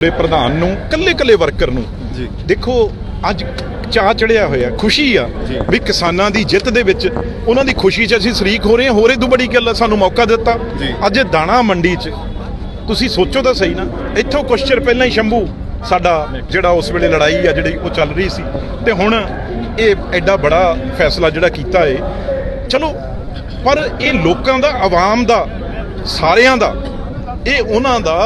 ਦੇ ਪ੍ਰਧਾਨ ਨੂੰ ਕੱਲੇ ਕੱਲੇ ਵਰਕਰ ਨੂੰ ਜੀ। ਦੇਖੋ ਅੱਜ ਚਾਹ ਚੜਿਆ ਹੋਇਆ ਖੁਸ਼ੀ ਆ। ਵੀ ਕਿਸਾਨਾਂ ਦੀ ਜਿੱਤ ਦੇ ਵਿੱਚ ਉਹਨਾਂ ਦੀ ਖੁਸ਼ੀ 'ਚ ਅਸੀਂ ਸ਼ਰੀਕ ਹੋ ਰਹੇ ਹਾਂ ਹੋਰੇ ਤੋਂ ਬੜੀ ਗੱਲ ਸਾਨੂੰ ਮੌਕਾ ਦਿੱਤਾ। ਅੱਜ ਇਹ ਦਾਣਾ ਮੰਡੀ 'ਚ ਤੁਸੀਂ ਸੋਚੋ ਤਾਂ ਸਹੀ ਨਾ ਇੱਥੋਂ ਕੁਛ ਚਿਰ ਪਹਿਲਾਂ ਹੀ ਸ਼ੰਭੂ ਸਾਡਾ ਜਿਹੜਾ ਉਸ ਵੇਲੇ ਲੜਾਈ ਆ ਜਿਹੜੀ ਉਹ ਚੱਲ ਰਹੀ ਸੀ ਤੇ ਹੁਣ ਇਹ ਐਡਾ ਬੜਾ ਫੈਸਲਾ ਜਿਹੜਾ ਕੀਤਾ ਏ ਚਲੋ ਪਰ ਇਹ ਲੋਕਾਂ ਦਾ ਆਵਾਮ ਦਾ ਸਾਰਿਆਂ ਦਾ ਇਹ ਉਹਨਾਂ ਦਾ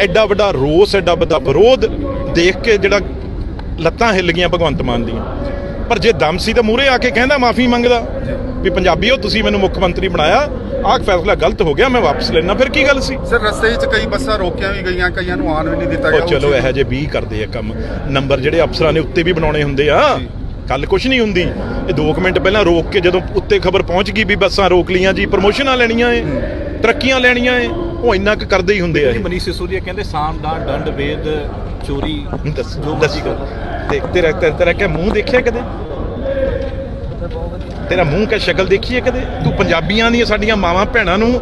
ਐਡਾ ਵੱਡਾ ਰੋਸ ਐਡਾ ਵੱਡਾ ਵਿਰੋਧ ਦੇਖ ਕੇ ਜਿਹੜਾ ਲੱਤਾਂ ਹਿੱਲ ਗਈਆਂ ਭਗਵੰਤ ਮਾਨ ਦੀਆਂ। ਪਰ ਜੇ ਦਮ ਸੀ ਤਾਂ ਮੂਰੇ ਆ ਕੇ ਕਹਿੰਦਾ ਮਾਫੀ ਮੰਗਦਾ ਵੀ ਪੰਜਾਬੀਓ ਤੁਸੀਂ ਮੈਨੂੰ ਮੁੱਖ ਮੰਤਰੀ ਬਣਾਇਆ ਆਹ ਫੈਸਲਾ ਗਲਤ ਹੋ ਗਿਆ ਮੈਂ ਵਾਪਸ ਲੈਣਾ ਫਿਰ ਕੀ ਗੱਲ ਸੀ? ਸਰ ਰਸਤੇ 'ਚ ਕਈ ਬੱਸਾਂ ਰੋਕੀਆਂ ਵੀ ਗਈਆਂ ਕਈਆਂ ਨੂੰ ਆਉਣ ਵੀ ਨਹੀਂ ਦਿੱਤਾ ਗਿਆ ਚਲੋ ਇਹੋ ਜਿਹੇ 20 ਕਰਦੇ ਆ ਕੰਮ। ਨੰਬਰ ਜਿਹੜੇ ਅਫਸਰਾਂ ਨੇ ਉੱਤੇ ਵੀ ਬਣਾਉਣੇ ਹੁੰਦੇ ਆ ਜੀ। ਕੱਲ ਕੁਛ ਨਹੀਂ ਹੁੰਦੀ। ਇਹ 2 ਮਿੰਟ ਪਹਿਲਾਂ ਰੋਕ ਕੇ ਜਦੋਂ ਉੱਤੇ ਖਬਰ ਪਹੁੰਚ ਗਈ ਵੀ ਬੱਸਾਂ ਰੋਕ ਲੀਆਂ ਜੀ ਪ੍ਰਮੋਸ਼ਨਾਂ ਲੈਣੀਆਂ ਏ ਤਰੱਕੀਆਂ ਲੈਣੀਆਂ ਏ ਉਹ ਇੰਨਾ ਕੁ ਕਰਦੇ ਹੀ ਹੁੰਦੇ ਆ ਇਹ। ਮਨੀਸ਼ ਸਿਸੋਦੀਆ ਕਹਿੰਦੇ ਸਾਮ ਦਾ ਡੰਡ ਵੇਦ ਚੋਰੀ ਦੱਸ ਜੋ ਦੱਸ। ਕਰ। ਤੇ ਤੇਰਾ ਤੇਰਾ ਤੇਰਾ ਕਿਆ ਮੂੰਹ ਦੇਖਿਆ ਕਦੇ? ਤੇਰਾ ਮੂੰਹ ਕਾ ਸ਼ਕਲ ਦੇਖੀ ਹੈ ਕਦੇ? ਤੂੰ ਪੰਜਾਬੀਆਂ ਦੀਆਂ ਸਾਡੀਆਂ ਮਾਵਾਂ ਭੈਣਾਂ ਨੂੰ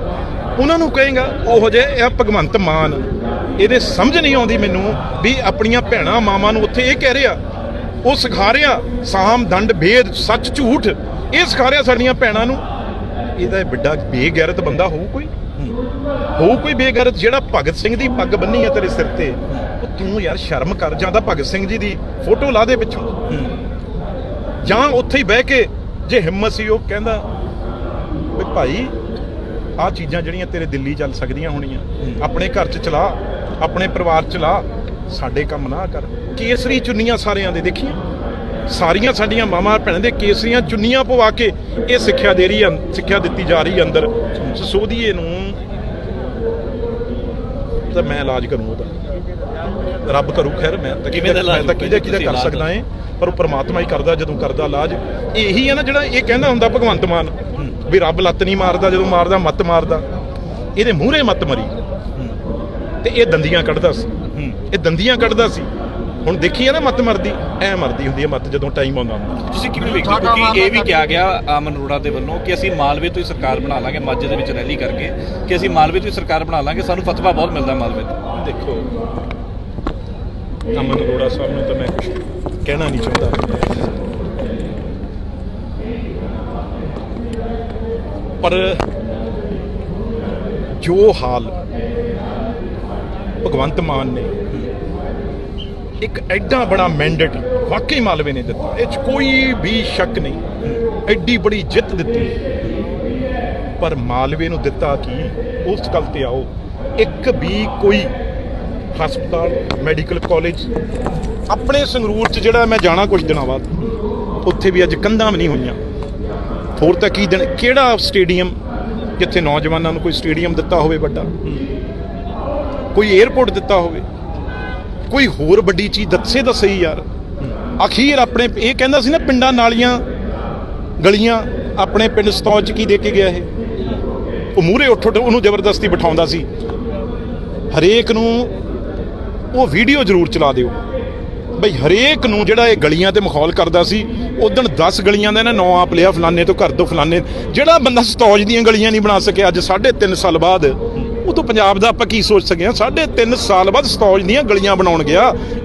ਉਹਨਾਂ ਨੂੰ ਕਹੇਗਾ ਉਹੋ ਜੇ ਇਹ ਭਗਵੰਤ ਮਾਨ। ਇਹਦੇ ਸਮਝ ਨਹੀਂ ਆਉਂਦੀ ਮੈਨੂੰ ਵੀ ਆਪਣੀਆਂ ਭੈਣਾਂ ਮਾਵਾਂ ਨੂੰ ਉੱਥੇ ਇਹ ਕਹਿ ਰਿਹਾ ਉਹ ਸਿਖਾ ਰਿਹਾ ਸਾਮ ਦੰਡ ਭੇਦ ਸੱਚ ਝੂਠ ਇਹ ਸਿਖਾ ਰਿਹਾ ਸਾਡੀਆਂ ਭੈਣਾਂ ਨੂੰ। ਇਹਦਾ ਇਹ ਵੱਡਾ ਬੇਗੈਰਤ ਬੰਦਾ ਹੋਊ ਕੋਈ? ਹੋਊ ਕੋਈ ਬੇਗੈਰਤ ਜਿਹੜਾ ਭਗਤ ਸਿੰਘ ਦੀ ਪੱਗ ਬੰਨੀ ਆ ਤੇਰੇ ਸਿਰ ਤੇ, ਉਹ ਤੂੰ ਯਾਰ ਸ਼ਰਮ ਕਰ ਜਾਂਦਾ ਭਗਤ ਸਿੰਘ ਜੀ ਦੀ ਫੋਟੋ ਲਾ ਦੇ ਪਿੱਛੋਂ। ਜਾਂ ਉੱਥੇ ਹੀ ਬਹਿ ਕੇ ਜੇ ਹਿੰਮਤ ਸੀ, ਉਹ ਕਹਿੰਦਾ ਵੀ ਭਾਈ, ਆਹ ਚੀਜ਼ਾਂ ਜਿਹੜੀਆਂ ਤੇਰੇ ਦਿੱਲੀ ਚੱਲ ਸਕਦੀਆਂ ਹੋਣੀਆਂ, ਆਪਣੇ ਘਰ 'ਚ ਚਲਾ, ਆਪਣੇ ਪਰਿਵਾਰ 'ਚ ਲਾ, ਸਾਡੇ ਕੰਮ ਨਾ ਕਰ। ਕੇਸਰੀ ਚੁੰਨੀਆਂ ਸਾਰਿਆਂ ਦੇ ਦੇਖੀਆਂ। ਸਾਰੀਆਂ ਸਾਡੀਆਂ ਮਾਮਾ ਭੈਣਾਂ ਦੇ ਕੇਸਰੀਆਂ ਚੁੰਨੀਆਂ ਪਵਾ ਕੇ ਇਹ ਸਿੱਖਿਆ ਦੇ ਰਹੀ ਹੈ ਸਿੱਖਿਆ ਦਿੱਤੀ ਜਾ ਰਹੀ ਹੈ ਅੰਦਰ। ਸਸੋਦੀਏ ਨੂੰ ਤਾਂ ਮੈਂ ਇਲਾਜ ਕਰੂੰ ਉਹਦਾ। ਰੱਬ ਕਰੂ ਖੈਰ ਮੈਂ ਤਾਂ ਕਿਵੇਂ ਦਾ ਇਲਾਜ ਤਾਂ ਕਿਹਦੇ ਕਿਹਦੇ ਕਰ ਸਕਦਾ ਏ ਪਰ ਉਹ ਪ੍ਰਮਾਤਮਾ ਹੀ ਕਰਦਾ ਜਦੋਂ ਕਰਦਾ ਇਲਾਜ। ਇਹੀ ਹੈ ਨਾ ਜਿਹੜਾ ਇਹ ਕਹਿੰਦਾ ਹੁੰਦਾ ਭਗਵੰਤ ਮਾਨ ਵੀ ਰੱਬ ਲੱਤ ਨਹੀਂ ਮਾਰਦਾ ਜਦੋਂ ਮਾਰਦਾ ਮੱਤ ਮਾਰਦਾ। ਇਹਦੇ ਮੂਹਰੇ ਮੱਤ ਮਰੀ। ਤੇ ਇਹ ਦੰਦੀਆਂ ਕੱਢਦਾ ਸੀ। ਇਹ ਦੰਦੀਆਂ ਕੱਢਦਾ ਸੀ। ਹੁਣ ਦੇਖੀ ਹੈ ਨਾ ਮੱਤ ਮਰਦੀ ਐ ਮਰਦੀ ਹੁੰਦੀ ਹੈ ਮੱਤ ਜਦੋਂ ਟਾਈਮ ਆਉਂਦਾ। ਹੁੰਦਾ ਤੁਸੀਂ ਕਿਵੇਂ ਵੇਖਦੇ ਹੋ? ਕਿਉਂਕਿ ਇਹ ਵੀ ਕਿਹਾ ਗਿਆ ਅਮਨ ਅਰੋੜਾ ਦੇ ਵੱਲੋਂ ਕਿ ਅਸੀਂ ਮਾਲਵੇ ਤੋਂ ਹੀ ਸਰਕਾਰ ਬਣਾ ਲਾਂਗੇ ਮਾਝੇ ਦੇ ਵਿੱਚ ਰੈਲੀ ਕਰਕੇ ਕਿ ਅਸੀਂ ਮਾਲਵੇ ਤੋਂ ਹੀ ਸਰਕਾਰ ਬਣਾ ਲਾਂਗੇ ਸਾਨੂੰ ਫਤਵਾ ਬਹੁਤ ਮਿਲਦਾ ਮਾਲਵੇ ਤੋਂ। ਦੇਖੋ ਅਮਨ ਅਰੋੜਾ ਸਾਹਿਬ ਨੂੰ ਤਾਂ ਮੈਂ ਕੁਝ ਕਹਿਣਾ ਨਹੀਂ ਚਾਹੁੰਦਾ। ਪਰ ਜੋ ਹਾਲ ਭਗਵੰਤ ਮਾਨ ਨੇ ਇੱਕ ਐਡਾ ਬੜਾ ਮੈਂਡੇਟ ਵਾਕਈ ਮਾਲਵੇ ਨੇ ਦਿੱਤਾ। ਇਹ 'ਚ ਕੋਈ ਵੀ ਸ਼ੱਕ ਨਹੀਂ। ਐਡੀ ਬੜੀ ਜਿੱਤ ਦਿੱਤੀ। ਪਰ ਮਾਲਵੇ ਨੂੰ ਦਿੱਤਾ ਕੀ? ਉਸ ਗੱਲ ਤੇ ਆਓ। ਇੱਕ ਵੀ ਕੋਈ ਹਸਪਤਾਲ, ਮੈਡੀਕਲ ਕਾਲਜ, ਆਪਣੇ ਸੰਗਰੂਰ ਚ ਜਿਹੜਾ ਮੈਂ ਜਾਣਾ ਕੁਝ ਦਿਨਾਂ ਬਾਅਦ, ਉੱਥੇ ਵੀ ਅੱਜ ਕੰਧਾਂ ਵੀ ਨਹੀਂ ਹੋਈਆਂ। ਹੋਰ ਤਾਂ ਕੀ ਦਿਨ ਕਿਹੜਾ ਸਟੇਡੀਅਮ ਜਿੱਥੇ ਨੌਜਵਾਨਾਂ ਨੂੰ ਕੋਈ ਸਟੇਡੀਅਮ ਦਿੱਤਾ ਹੋਵੇ ਵੱਡਾ? ਕੋਈ 에어ਪੋਰਟ ਦਿੱਤਾ ਹੋਵੇ? ਕੋਈ ਹੋਰ ਵੱਡੀ ਚੀਜ਼ ਦੱਸੇ ਦੱਸੇ ਸਹੀ ਯਾਰ। ਅਖੀਰ ਆਪਣੇ ਇਹ ਕਹਿੰਦਾ ਸੀ ਨਾ, ਪਿੰਡਾਂ ਨਾਲੀਆਂ ਗਲੀਆਂ ਆਪਣੇ ਪਿੰਡ ਸਤੌਜ 'ਚ ਕੀ ਦੇ ਕੇ ਗਿਆ ਇਹ? ਉਹ ਮੂਹਰੇ ਉੱਠ ਉੱਠ ਉਹਨੂੰ ਜ਼ਬਰਦਸਤੀ ਬਿਠਾਉਂਦਾ ਸੀ। ਹਰੇਕ ਨੂੰ ਉਹ ਵੀਡੀਓ ਜ਼ਰੂਰ ਚਲਾ ਦਿਓ। ਬਈ ਹਰੇਕ ਨੂੰ ਜਿਹੜਾ ਇਹ ਗਲੀਆਂ ਤੇ ਮਖੌਲ ਕਰਦਾ ਸੀ ਉਦੋਂ 10 ਗਲੀਆਂ ਦਾ ਇਹਨੇ ਨੌ ਆਪ ਲਿਆ, ਫਲਾਣੇ ਤੋਂ ਘਰ ਤੋਂ ਫਲਾਣੇ। ਜਿਹੜਾ ਬੰਦਾ ਸਤੌਜ ਦੀਆਂ ਗਲੀਆਂ ਨਹੀਂ ਬਣਾ ਸਕਿਆ, ਅੱਜ 3.5 ਸਾਲ ਬਾਅਦ ਪੰਜਾਬ ਦਾ ਆਪਾਂ ਕੀ ਸੋਚ ਸਕੇ ਹਾਂ 3.5 ਸਾਲ ਬਾਅਦ ਸਤੌਜ ਦੀਆਂ ਗਲੀਆਂ ਬਣਾਉਣ ਗਿਆ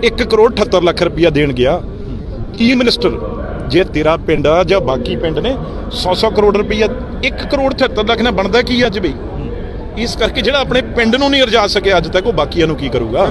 1 ਕਰੋੜ 78 ਲੱਖ ਰੁਪਇਆ ਦੇਣ ਗਿਆ। ਕੀ ਮਿਨਿਸਟਰ ਜੇ ਤੇਰਾ ਪਿੰਡ ਆ ਜਾਂ ਬਾਕੀ ਪਿੰਡ ਨੇ 100-100 ਕਰੋੜ ਰੁਪਈਆ 1 ਕਰੋੜ 78 ਲੱਖ ਨਾਲ ਬਣਦਾ ਕੀ ਅੱਜ ਬਈ ਇਸ ਕਰਕੇ ਜਿਹੜਾ ਆਪਣੇ ਪਿੰਡ ਨੂੰ ਨਹੀਂ ਰਜਾ ਸਕਿਆ ਅੱਜ ਤੱਕ, ਉਹ ਬਾਕੀਆਂ ਨੂੰ ਕੀ ਕਰੂਗਾ?